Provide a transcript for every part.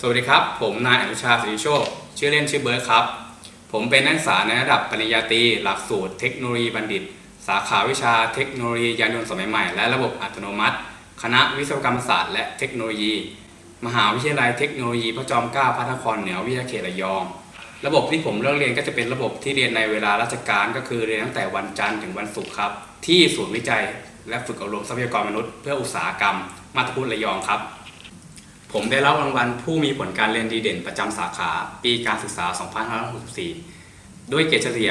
สวัสดีครับ ผมนายอนุชาสิริโชค ชื่อเล่นชื่อเบิร์ดครับ ผมเป็นนักศึกษาในระดับปริญญาตรีหลักสูตรเทคโนโลยีบัณฑิต สาขาวิชาเทคโนโลยียานยนต์สมัยใหม่และระบบอัตโนมัติ คณะวิศวกรรมศาสตร์และเทคโนโลยี มหาวิทยาลัยเทคโนโลยีพระจอมเกล้าพระนครเหนือวิทยาเขตระยอง ระบบที่ผมเลือกเรียนก็จะเป็นระบบที่เรียนในเวลาราชการก็คือเรียนตั้งแต่วันจันทร์ถึงวันศุกร์ครับ ที่ศูนย์วิจัย และฝึกอบรมทรัพยากรมนุษย์เพื่ออุตสาหกรรม มาตรพุทธระยองครับ ผมได้รับรางวัลผู้มีผลการเรียนดีเด่นประจำสาขาปีการศึกษา 2564 ด้วยเกรดเฉลี่ย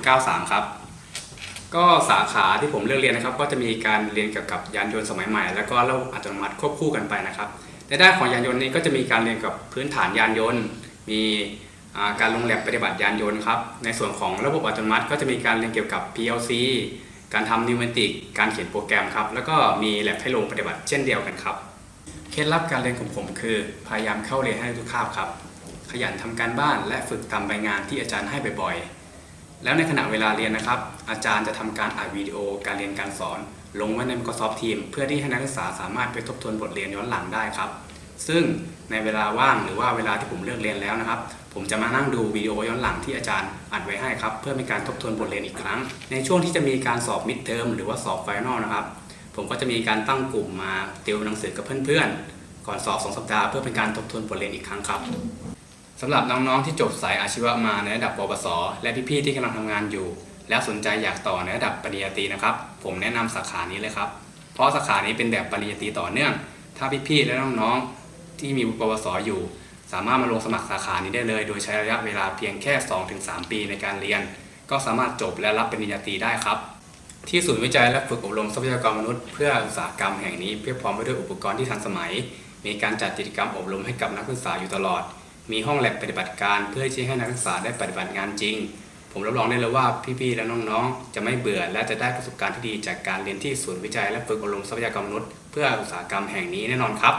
3.93 ครับ ก็สาขาที่ผมเลือกเรียนนะครับ ก็จะมีการเรียนเกี่ยวกับยานยนต์สมัยใหม่ แล้วก็ระบบอัตโนมัติควบคู่กันไปนะครับ ในด้านของยานยนต์นี้ก็จะมีการเรียนกับพื้นฐานยานยนต์ มีการลงแลบปฏิบัติยานยนต์ครับ ในส่วนของระบบอัตโนมัติ ก็จะมีการเรียนเกี่ยวกับ PLC การทำนิวเมติก การเขียนโปรแกรมครับ แล้วก็มีแลบให้ลงปฏิบัติเช่นเดียวกันครับ เคล็ดลับการเรียนของผมคือ พยายามเข้าเรียนให้ทุกคาบครับ ขยันทำการบ้านและฝึกตาใบงานที่อาจารย์ให้บ่อยๆ แล้วในขณะเวลาเรียนนะครับ อาจารย์จะทำการอัดวิดีโอการเรียนการสอน ลงไว้ใน Microsoft Teams เพื่อที่ให้นักศึกษาสามารถไปทบทวนบทเรียนย้อนหลังได้ครับ ซึ่งในเวลาว่างหรือว่าเวลาที่ผมเลิกเรียนแล้วนะครับ ผมจะมานั่งดูวิดีโอย้อนหลังที่อาจารย์อัดไว้ให้ครับ เพื่อเป็นการทบทวนบทเรียนอีกครั้ง ในช่วงที่จะมีการสอบมิดเทอมหรือว่าสอบไฟนอลนะครับ ผมก็จะมีการตั้งกลุ่มมาติวหนังสือกับเพื่อนๆ ก่อนสอบ2สัปดาห์เพื่อเป็นการทบทวนบทเรียนอีกครั้งครับสำหรับน้องๆที่จบสายอาชีวะมาในระดับปวส และพี่ๆที่กำลังทำงานอยู่ แล้วสนใจอยากต่อในระดับปริญญาตรีนะครับ ผมแนะนำสาขานี้เลยครับ เพราะสาขานี้เป็นแบบปริญญาตรีต่อเนื่อง ถ้าพี่ๆและน้องๆที่มีปวสอยู่ สามารถมาลงสมัครสาขานี้ได้เลย โดยใช้ระยะเวลาเพียงแค่ 2-3 ปีในการเรียน ก็สามารถจบและรับปริญญาตรีได้ครับ ที่ศูนย์วิจัยและฝึกอบรมทรัพยากรมนุษย์ เพื่ออุตสาหกรรมแห่งนี้เพียบพร้อมไปด้วยอุปกรณ์ที่ทันสมัย มีการจัดกิจกรรมอบรมให้กับนักศึกษาอยู่ตลอด มีห้องแลบปฏิบัติการเพื่อที่ให้นักศึกษาได้ปฏิบัติงานจริง ผมรับรองได้เลยว่าพี่ๆและน้องๆ จะไม่เบื่อและจะได้ประสบการณ์ที่ดีจากการเรียนที่ศูนย์วิจัยและฝึกอบรมทรัพยากรมนุษย์ เพื่ออุตสาหกรรมแห่งนี้แน่นอนครับ